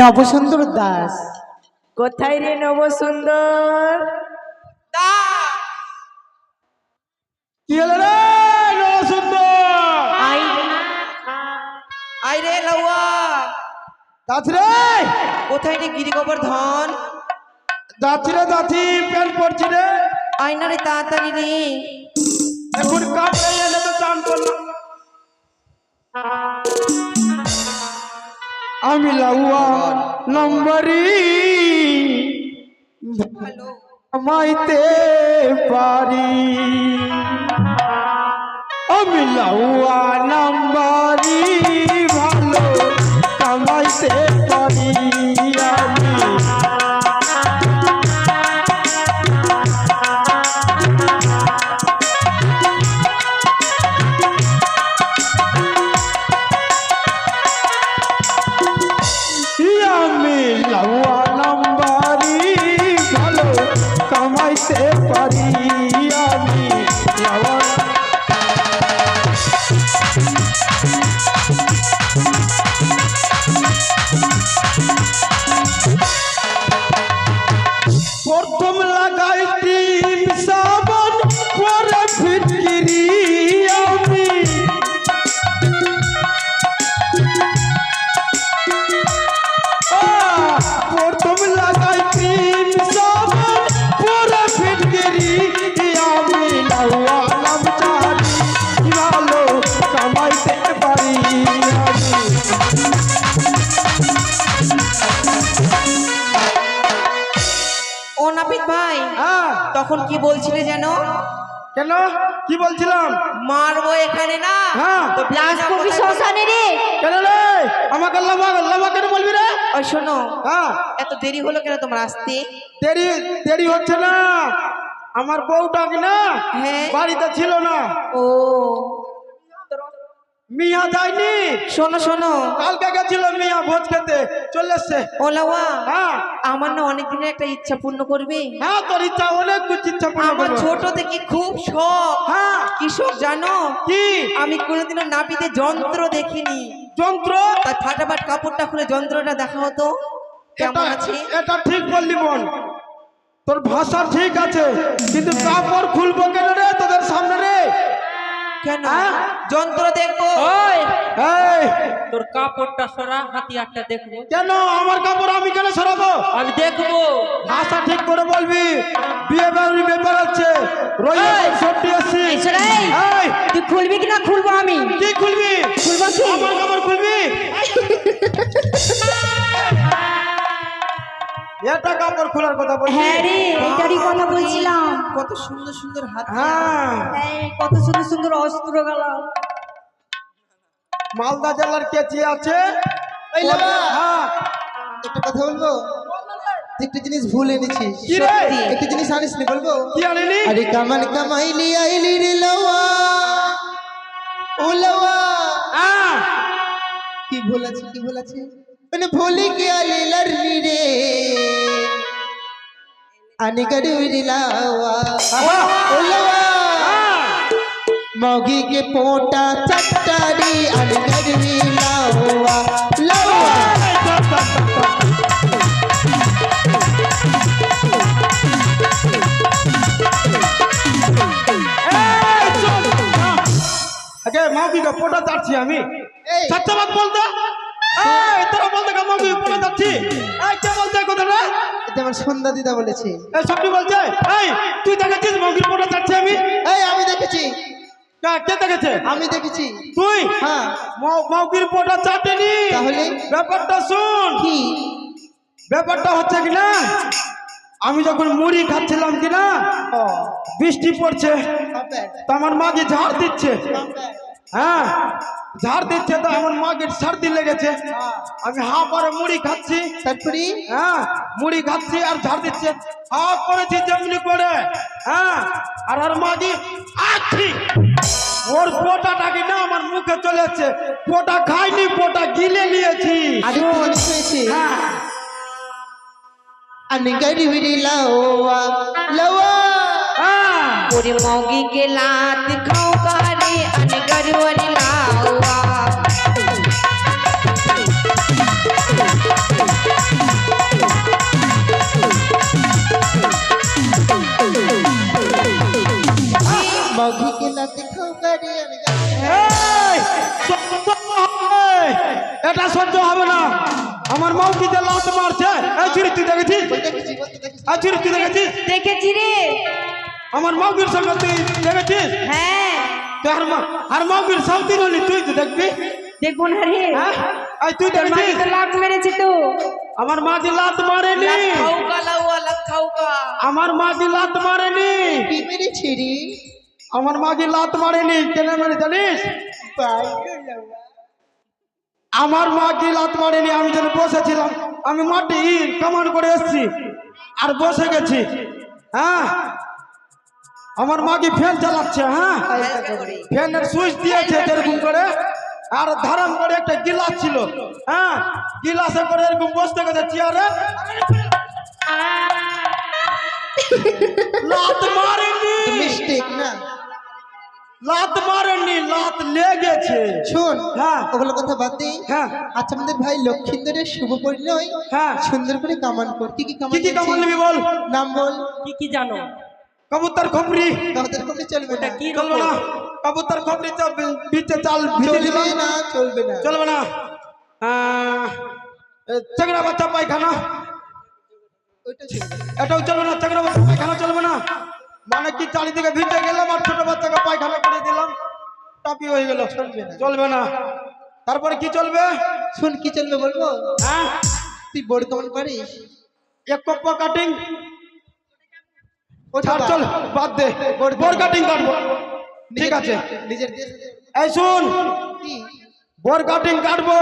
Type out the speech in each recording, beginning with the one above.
নবসুন্দর দাস। কোথায় রে নবসুন্দর? কি হলো রে নরসুন্দর আই আই রে কোথায় রে গিরি গোবর্ধন যাচ্ছি রে যাচ্ছি প্যান পড়ছি রে। আয়না রে তাড়াতাড়ি রে। এখন কাপ রে এলে তো চান করলাম। আমি লাউয়া নম্বরি মাইতে পারি। আমি লাউয়া নম্বরি ভালো কামাইতে পারি। তখন কি বলছিলে যেন? কেন? কি বলছিলাম? মারবো এখানে না। হ্যাঁ। তো লাশ কবি শ্মশানে রে। কেন রে? আমাকে লামা লামা কেন বলবি রে? ওই শোনো। হ্যাঁ। এত দেরি হলো কেন তোমার আসতে? দেরি দেরি হচ্ছে না। আমার বউটা কি না হ্যাঁ। বাড়িতে ছিল না। ও। মিয়া যায়নি। শোনো শোনো। কালকে গেছিল মিয়া ভোজ খেতে চলে এসছে। ও লাউয়া হ্যাঁ। আমার না অনেক দিনের একটা ইচ্ছা পূর্ণ করবে। হ্যাঁ তোর ইচ্ছা অনেক কিছু ইচ্ছা পূর্ণ আমার ছোট থেকে খুব শখ। হ্যাঁ। কি শখ জানো? কি? আমি কোনোদিনও নাপিতে যন্ত্র দেখিনি। যন্ত্র? তাই ফাটাফাট কাপড়টা খুলে যন্ত্রটা দেখা হতো কেমন আছে? এটা ঠিক বললি বোন তোর ভাষা ঠিক আছে কিন্তু কাপড় খুলবো কেন রে তোদের সামনে কেন? যন্ত্র দেখব। ওই! এই! তোর কাপড়টা সরা হাতিয়ারটা দেখব। কেন? আমার কাপড় আমি কেন সরাবো? আমি দেখব। ভাষা ঠিক করে বলবি। বিয়ে বাড়ির ব্যাপার আছে। তুই খুলবি কি না খুলবো আমি? কি খুলবি? খুলবো কি? আমার কাপড় খুলবি? এটা কাপড় খোলার কথা বলছি। হ্যাঁ রে এটারই কথা বলছিলাম। কত সুন্দর সুন্দর হাত হ্যাঁ। কত সুন্দর সুন্দর অস্ত্র গেল মালদা জেলার কেচি আছে। এই। হ্যাঁ। একটা কথা বলব? একটা জিনিস ভুল এনেছিস সত্যি। একটা জিনিস আনিস নি বলব? কি আনিনি আরে কামান কামাইলি আইলি রে লওয়া। ও লওয়া। হ্যাঁ কি ভুল আছে কি ভুল আছে? मैंने भोले की आले लरनी रे। अनगरुरिलावा मौगी के पोटा चट्टारी अनगरुरिलावा আগে মাও দিগা পোটা চাটছি আমি চারটা বাদ বলতো পোটা এই কে বলছে কথাটা? এটা আমার সন্ধ্যা দিদা বলেছে। এই সত্যি বলছে? এই তুই দেখেছিস মাউকির পোটা চাটছি আমি? এই আমি দেখেছি। কা কে দেখেছে? আমি দেখেছি। তুই? হ্যাঁ। মাউকির পোটা চাটেনি? তাহলে? ব্যাপারটা শুন। কি? ব্যাপারটা হচ্ছে কি না আমি যখন মুড়ি খাচ্ছিলাম কি না বৃষ্টি পড়ছে। তো আমার মাকে ঝাড় দিচ্ছে। হ্যাঁ। ঝাড় দিচ্ছে তো আমার মাকে সর্দি লেগেছে আমি হা করে মুড়ি খাচ্ছি তারপরে হ্যাঁ মুড়ি খাচ্ছি আর ঝাড় দিচ্ছে হা করেছি যেমনি করে হ্যাঁ আর আর মাগি আখি ওর পোটাটাকে না আমার মুখে চলে যাচ্ছে পোটা খাইনি পোটা গিলে নিয়েছি আরে জিনিস হয়েছে হ্যাঁ আনি গাড়ি বিড়ি লাওয়া লাওয়া হ্যাঁ ওরে মৌগি के लात खाओ कारे अन गरवर সৌভিকে না দেখাও গাড়ি আর এটা সহ্য হবে না আমার মাউটিতে লাত মারছে আচুরি তুই দেখেছিস? আচুরি তুই দেখেছিস দেখেছি রে আমার মাউটির সঙ্গে তুই দেখেছিস হ্যাঁ তুই আর মা আর মাউটির সাউতি রলি তুই তো দেখবি দেখব না রে আই তুই দেখেছিস লাত মেরেছি তো আমার মা যে লাত মারেনি। খাউকা লাউয়া লাখাউকা আমার মা যে লাত মারেনি। মেরেছি রে? আমার মা যে লাত মারেনি কেন মানে জানিস? আমার মা কি লাত মারেনি আমি যেন বসেছিলাম আমি মাটি কামান করে এসেছি আর বসে গেছি। হ্যাঁ? আমার মা কি ফ্যান চালাচ্ছে হ্যাঁ? ফ্যানের সুইচ দিয়েছে যেরকম করে আর ধারণ করে একটা গিলাস ছিল হ্যাঁ? গিলাসে করে এরকম বসতে গেছে চেয়ারে। লাত মারেনি! মিস্টেক না? লাত মারেনি লাত লেগেছে। শুন হ্যাঁ। ওগুলো কথা বাদ দে। হ্যাঁ। আচ্ছা আমাদের ভাই লক্ষিন্দরের শুভ পরিণয় হ্যাঁ। সুন্দর করে কামান কর। কি কি কামান কি কি কামান? নিবি বল? নাম বল। কি কি জানো? কবুতর খপরি তোদের কোনো চলবে না। কি চলবে না। কবুতর খপরি চাল বিচে চাল ভিজে চলবে না চলবে না। চলবে না। চাকরা বাচ্চা পায়খানা। ওইটা এটাও চলবে না। চাকরা বাচ্চা পায়খানা চলবে না। মানে কি চারিদিকে ভিজে গেলাম আর ছোট বাচ্চাকে পায়খানা করে দিলাম। টাপি হয়ে গেল। চলবে না। চলবে না। তারপরে কি চলবে? শুন কি চলবে বলব? হ্যাঁ? তুই বোর্ড কামান পারিস? এক কপ্প কাটিং ছাড় চল বাদ দে। কাটিং কাটবো। ঠিক আছে। নিজের এই শুন। বোর কাটিং কাটবো।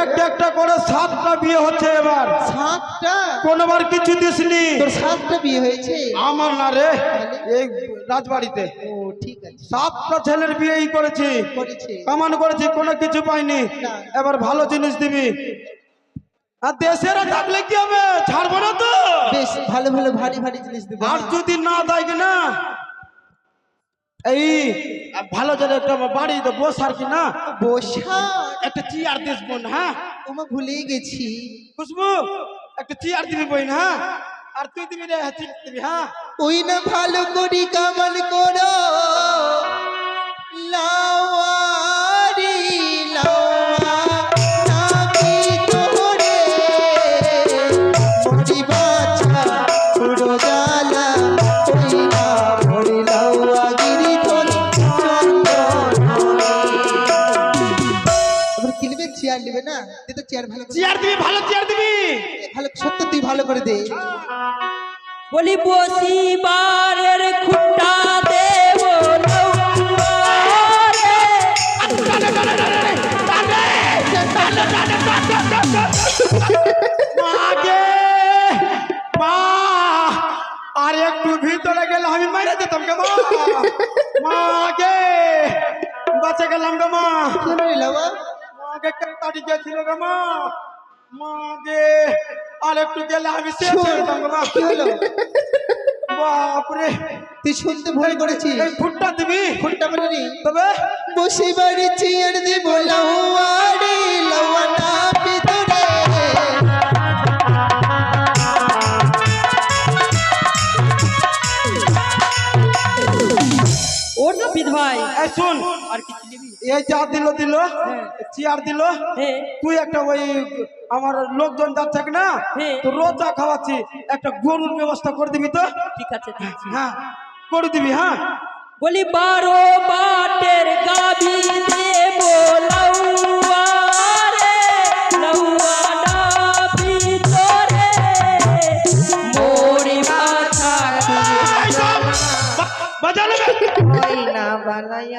একটা একটা করে সাতটা বিয়ে হচ্ছে এবার। সাতটা? কোনবার কিছু দিসনি। তোর সাতটা বিয়ে হয়েছে? আমার না রে এই রাজবাড়িতে। ও ঠিক আছে। সাতটা ছেলের বিয়েই করেছি। করেছে। কামান করেছি কোনো কিছু পাইনি। এবার ভালো জিনিস দিবি। আর দেশের থাকলে কি হবে? ছাড়বো না তো। বেশ ভালো ভালো ভারী ভারী জিনিস দেবো। আর যদি না দেয় না এই ভালো যেন একটা বাড়ি তো বস আর কি না? বসা একটা চেয়ার দিস বোন হ্যাঁ? ওমা ভুলেই গেছি। খুশবু একটা চেয়ার দিবি বোন হ্যাঁ? আর তুই দিবি রে চেয়ার দিবি হ্যাঁ? ওই না ভালো করি কামাল করো। লাওয়ারি দে তো চেয়ার ভালো চেয়ার দিবি ভালো চেয়ার দিবি। ভালো সত্য তুই ভালো করে দে। বলি বসিবারের খুঁটা দেব আর একটু ভিতরে গেলে আমি মাইরে যেতাম গে মা? মাগে বাঁচে গেলাম গে মা? কি হলো রে লাওয়া মাগে কাটি গেছিল গে মা? মাগে আর একটু গেলে আমি শেষ হয়ে মা কি হলো। বাপরে। তুই শুনতে ভুল করেছিস। এই ফুটটা দিবি? কোনটা বলে তবে? বসে বাড়ি চেয়ার দিব লাউয়ারি লাউয়ানা ভিতরে। ওর না ভাই শুন এই যা দিল দিল। চেয়ার দিল। হ্যাঁ। তুই একটা ওই আমার লোকজন যাচ্ছে না হ্যাঁ। তো রোজ চা খাওয়াচ্ছি একটা গরুর ব্যবস্থা করে দিবি তো? ঠিক আছে। হ্যাঁ করে দিবি হ্যাঁ। বলি বারো বাটের গাবি দেব লৌয়ারে লৌয়ানা ভিতরে মোরি বাছা এই বা- বাজা না বানাইয়া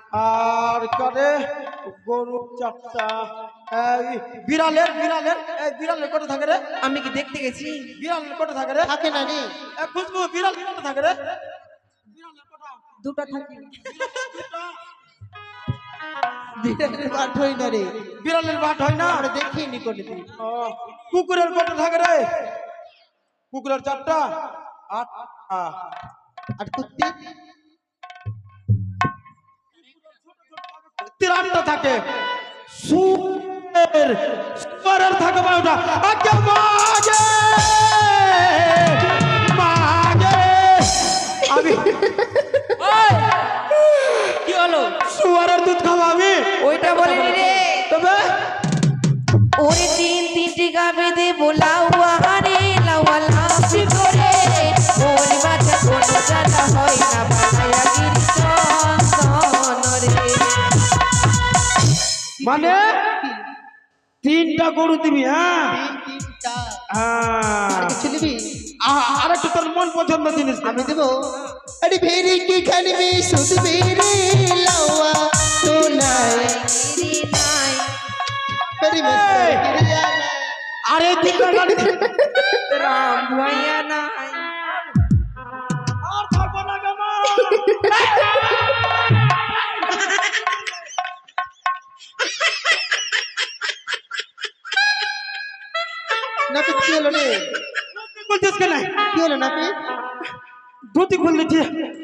আর করে গরু চারটা বিড়ালের বিড়ালের এই বিড়ালের কোটা থাকে রে। আমি কি দেখতে গেছি? বিড়ালের কোটা থাকে রে। থাকে না রে খুশবু বিড়াল কোটা থাকে রে। বিড়ালের দুটো থাকে। বিড়ালের বাট হই না রে। বিড়ালের বাট হয় না। আমরা দেখিনি কুকুরের কটা থাকে রে। কুকুরের চারটা। আটটা। আর কুত্তি? আটটা থাকে। সুরের সুরের থাকে বারোটা। আগে মাগে মাগে। আমি ওই, কি হলো? সুয়ারের দুধ খাব আমি। ওইটা বলিনি রে। তবে ওই তিন তিনটি গাবে মানে তিনটা গরু দিবি হ্যাঁ? হ্যাঁ। আর আরেকটা তোর মন পছন্দ জিনিস। আমি দেবো। আরে ভেরি কি খানবি? শুধু বেরে লাওয়া তো নাই। ভেরি নাই। আরে রাম নাই। আর থাকব না গো নাপিত কি হলো রে? বলছিস কেন? কি হলো নাপিত ধুতি খুললি কি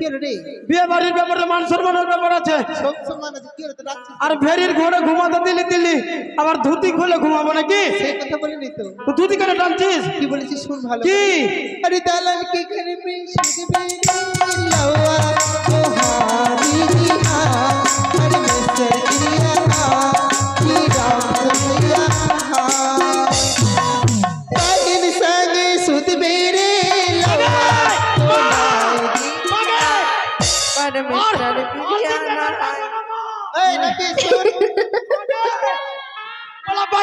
হলো রে? বিয়ে বাড়ির ব্যাপারে মান সম্মানের ব্যাপার আছে। সব সম্মান আছে কি হলো আর ভেরির ঘরে ঘুমাতে দিলি দিলি। আবার ধুতি খুলে ঘুমাবো নাকি? সেই কথা বলিনি তো। তো ধুতি কেন টানছিস? কি বলেছিস? শুন ভালো কি? আরে দালাল কি খানবি শুধু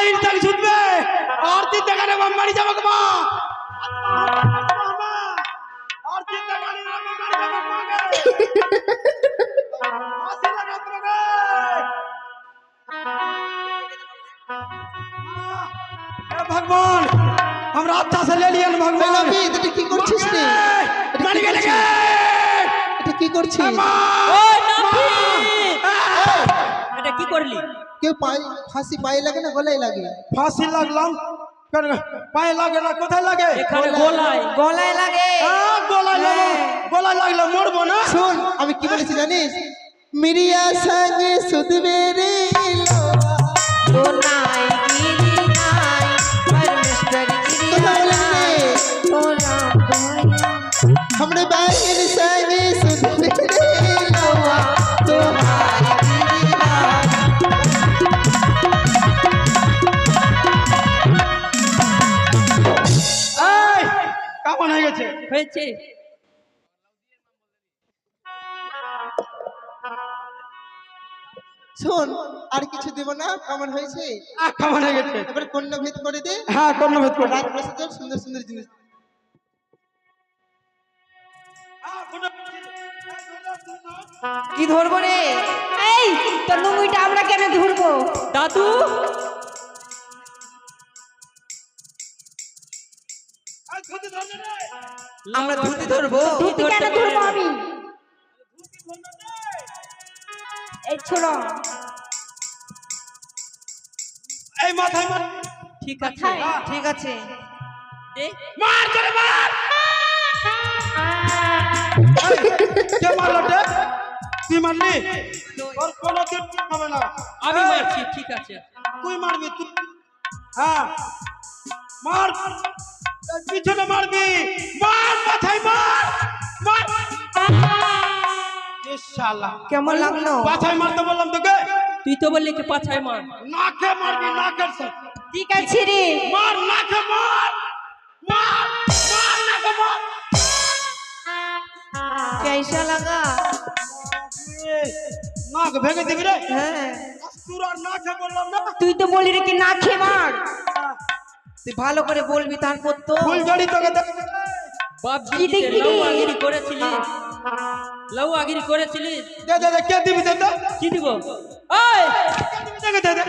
ಐದು ತಗ ಸುದ್ವೆ ಆರ್ತಿ ತಗಡೆ ಬಮ್ಮಣಿ ಜಮಕಮ್ಮ ಆರ್ತಿ ತಗಡೆ আমরা আত্মা সে লেলিয়ান কি করছিস রে? মানি গেলে এটা কি করছিস? ও এটা কি করলি? কেউ পায়ে ফাঁসি পায়ে লাগে না গলায় লাগে ফাঁসি লাগলাম কেন পায়ে লাগে না কোথায় লাগে এখানে গোলায় গলায় লাগে আহ, গলায় লাগলো গলায় লাগলে মরবো না শোন আমি কি বলেছি জানিস মিরিয়া সঙ্গে শুধু বেরে তো নাই গিরি নাই পরমেশ্বর প্রিয়া নাই তো রাম ভয়া हमरे बाहर संगे হয়েছে। শোন আর কিছু দেব না কেমন হয়েছে? আহ, কেমন হয়ে গেছে? এবার কন্যা ভেদ করে দে। হ্যাঁ কর্ণভেদ করে রাত সুন্দর সুন্দর জিনিস। কি ধরবো রে? এই তোর লুঙ্গিটা আমরা কেন ধরবো? দাদু? আমরা ধুতি ধরবো। ধুতি কেন ধরবো আমি? এই ছোড়ো। এই মাথায় মার। ঠিক আছে ঠিক আছে। মার করে মার। কে মারলো রে তুই মারলি? তোর কোনো দিন হবে না। আমি মারছি ঠিক আছে। তুই মারবি তুই হ্যাঁ। মার। পিছনে মারবি। মার মাথায় মার। মার। শালা। কেমন লাগল? পাছায় মারতে বললাম তোকে। তুই তো বললি কি পাছায় মার। নাকে মারবি নাকের সাথে। ঠিক আছে রে। মার নাকে মার। মার মার নাকে মার। কেসা লাগা নাক ভেঙে দিবি রে। হ্যাঁ। তোর আর নাকে বললাম না। তুই তো বললি রে কি নাকে মার। তুই ভালো করে বলবি তারপর তো তোকে? লউ আগিরি করেছিলি লউ আগিরি করেছিলি দে দে দে কে দিবি দে দে কি দিব ওই দে দে দে দে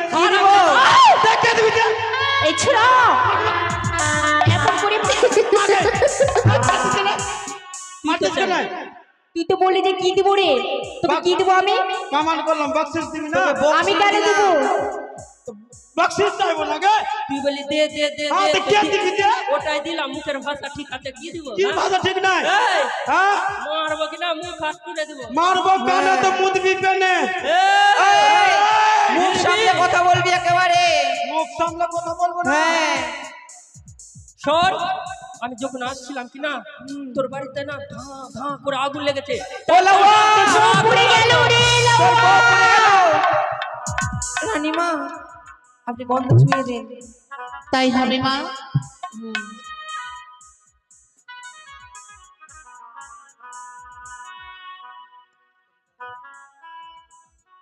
কে দিবি দে এই ছোড়ো এত করে তুই তো মারছিস কেন চাই। তুই তো বলি যে কি দিব রে তো তুমি কি দেবো আমি কামান করলাম বক্সিস দিবি না আমি কেন দিব বক্সিস চাইব না তুই বলি দে দে দে হ্যাঁ, তো কে দিবি দে? ওটাই দিলাম মুখের ভাষা ঠিক আছে কি দিব? কি হ্যাঁ? ভাষা ঠিক নাই? হ্যাঁ? মারবো মুখ হাত তুলে দিব। মারবো কানে তো মুদবি পেনে? মুখ সামনে কথা বলবি একেবারে। মুখ সামনে কথা বলব না। হ্যাঁ। শোন আমি যখন আসছিলাম কিনা তোর বাড়িতে না ধা ধা করে আগুন লেগেছে। রানীমা আপনি গন্ধ ছুঁয়ে দিন। তাই হবে মা।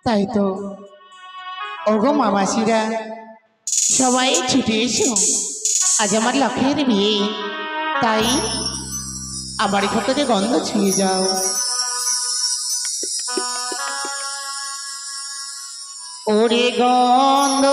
তাই তো। ওগো মামাসিরা সবাই ছুটে এসো। আজ আমার লক্ষ্যের বিয়ে। তাই আমার ঘটকে গন্ধ ছুঁয়ে যাও। ওরে গন্ধ